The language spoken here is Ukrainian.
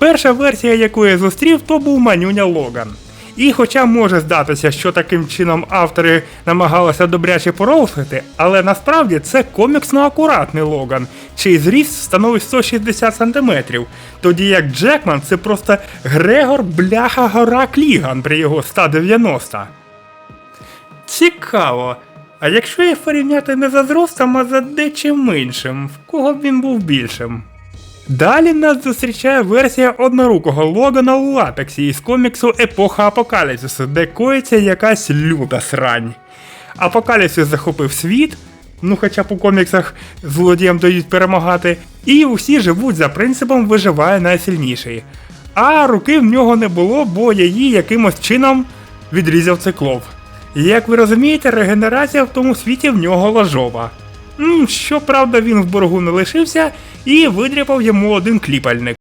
Перша версія, яку я зустрів, то був манюня Логан. І хоча може здатися, що таким чином автори намагалися добряче пороусити, але насправді це коміксно акуратний Логан, чий зріст становить 160 см, тоді як Джекман це просто Грегор Бляха Гора Кліган при його 190. Цікаво. А якщо їх порівняти не за зростом, а за дечим меншим, в кого б він був більшим? Далі нас зустрічає версія однорукого Логана у латексі із коміксу Епоха Апокаліпсису, де коїться якась люта срань. Апокаліпсис захопив світ, ну хоча б у коміксах злодіям дають перемагати, і усі живуть за принципом виживає найсильніший. А руки в нього не було, бо її якимось чином відрізав циклоп. Як ви розумієте, регенерація в тому світі в нього ложова. Щоправда, він в боргу не лишився і видряпав йому один кліпальник.